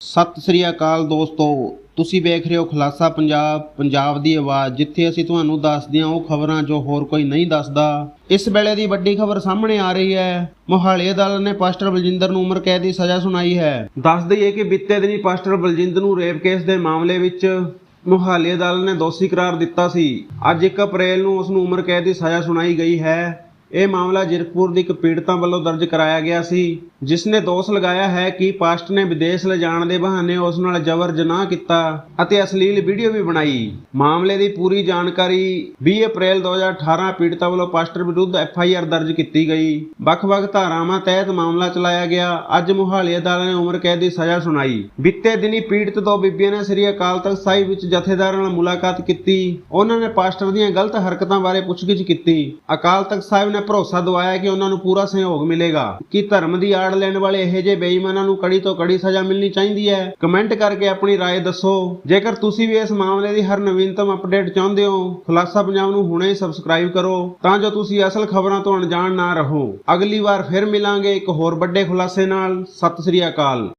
ਸਤਿ ਸ੍ਰੀ ਅਕਾਲ ਦੋਸਤੋ। ਤੁਸੀਂ ਵੇਖ ਰਹੇ ਹੋ ਖੁਲਾਸਾ ਪੰਜਾਬ ਪੰਜਾਬ ਦੀ ਆਵਾਜ਼। ਜਿੱਥੇ ਅਸੀਂ ਤੁਹਾਨੂੰ ਦੱਸਦੇ ਹਾਂ, ਉਹ ਖਬਰਾਂ ਜੋ ਹੋਰ ਕੋਈ ਨਹੀਂ ਦੱਸਦਾ। ਇਸ ਵੇਲੇ ਦੀ ਵੱਡੀ ਖਬਰ ਸਾਹਮਣੇ ਆ ਰਹੀ ਹੈ। ਮੋਹਾਲੀ ਅਦਾਲਤ ਨੇ ਪਾਸਟਰ ਬਲਜਿੰਦਰ ਨੂੰ ਉਮਰ ਕੈਦ ਦੀ ਸਜ਼ਾ ਸੁਣਾਈ ਹੈ। ਦੱਸ ਦਈਏ ਕਿ ਬੀਤੇ ਦਿਨੀ ਪਾਸਟਰ ਬਲਜਿੰਦਰ ਨੂੰ ਰੇਪ ਕੇਸ ਦੇ ਮਾਮਲੇ ਵਿੱਚ ਮੋਹਾਲੀ ਅਦਾਲਤ ਨੇ ਦੋਸ਼ੀ ਕਰਾਰ ਦਿੱਤਾ ਸੀ। ਅੱਜ 1 ਅਪ੍ਰੈਲ ਨੂੰ ਉਸ ਨੂੰ ਉਮਰ ਕੈਦ ਦੀ ਸਜ਼ਾ ਸੁਣਾਈ ਗਈ ਹੈ। ਇਹ ਮਾਮਲਾ ਜਿਰਕਪੁਰ ਦੀ ਇੱਕ ਪੀੜਤਾ ਵੱਲੋਂ ਦਰਜ ਕਰਾਇਆ ਗਿਆ ਸੀ ਜਿਸ ਨੇ ਦੋਸ਼ ਲਗਾਇਆ ਹੈ ਕਿ ਪਾਸਟਰ ਨੇ ਵਿਦੇਸ਼ ਲਿਜਾਣ ਦੇ ਬਹਾਨੇ ਉਸ ਨਾਲ ਜ਼ਬਰ ਜਨਾਹ ਕੀਤਾ ਅਤੇ ਅਸ਼ਲੀਲ ਵੀਡੀਓ ਵੀ ਬਣਾਈ। ਮਾਮਲੇ ਦੀ ਪੂਰੀ ਜਾਣਕਾਰੀ 20 ਅਪ੍ਰੈਲ 2018 ਪੀੜਤਾ ਵੱਲੋਂ ਪਾਸਟਰ ਵਿਰੁੱਧ ਐਫ ਆਈ ਆਰ ਦਰਜ ਕੀਤੀ ਗਈ। ਵੱਖ-ਵੱਖ ਧਾਰਾਵਾਂ ਤਹਿਤ ਮਾਮਲਾ ਚਲਾਇਆ ਗਿਆ। ਅੱਜ ਮੁਹਾਲੀ ਅਦਾਲਤ ਨੇ ਉਮਰ ਕੈਦ ਦੀ ਸਜ਼ਾ ਸੁਣਾਈ। ਬੀਤੇ ਦਿਨੀ ਪੀੜਤ ਦੋ ਬੀਬੀਆਂ ਨੇ ਸ੍ਰੀ ਅਕਾਲ ਤਖਤ ਸਾਹਿਬ ਵਿੱਚ ਜਥੇਦਾਰਾਂ ਨਾਲ ਮੁਲਾਕਾਤ ਕੀਤੀ। ਉਹਨਾਂ ਨੇ ਪਾਸਟਰ ਦੀਆਂ ਗਲਤ ਹਰਕਤਾਂ ਬਾਰੇ ਪੁੱਛਗਿੱਛ ਕੀਤੀ। ਅਕਾਲ ਤਖਤ ਸਾਹਿਬ ਨੇ ਭਰੋਸਾ ਦਿਵਾਇਆ ਕਿ ਉਹਨਾਂ ਨੂੰ ਪੂਰਾ ਸਹਿਯੋਗ ਮਿਲੇਗਾ ਕਿ ਧਰਮ ਦੀ ਆੜ ਲੈਣ ਵਾਲੇ ਇਹੋ ਜਿਹੇ ਬੇਈਮਾਨਾਂ ਨੂੰ ਕੜੀ ਤੋਂ ਕੜੀ ਸਜ਼ਾ ਮਿਲਣੀ ਚਾਹੀਦੀ ਹੈ ਕਮੈਂਟ ਕਰਕੇ ਆਪਣੀ رائے ਦੱਸੋ ਜੇਕਰ ਤੁਸੀਂ ਵੀ ਇਸ ਮਾਮਲੇ ਦੀ ਹਰ ਨਵੀਨਤਮ ਅਪਡੇਟ ਚਾਹੁੰਦੇ ਹੋ ਖੁਲਾਸਾ ਪੰਜਾਬ ਨੂੰ ਹੁਣੇ ਹੀ ਸਬਸਕ੍ਰਾਈਬ ਕਰੋ ਤਾਂ ਜੋ ਤੁਸੀਂ ਅਸਲ ਖਬਰਾਂ ਤੋਂ ਅਣਜਾਣ ਨਾ ਰਹੋ ਅਗਲੀ ਵਾਰ ਫਿਰ ਮਿਲਾਂਗੇ ਇੱਕ ਹੋਰ ਵੱਡੇ ਖੁਲਾਸੇ ਨਾਲ ਸਤਿ ਸ੍ਰੀ ਅਕਾਲ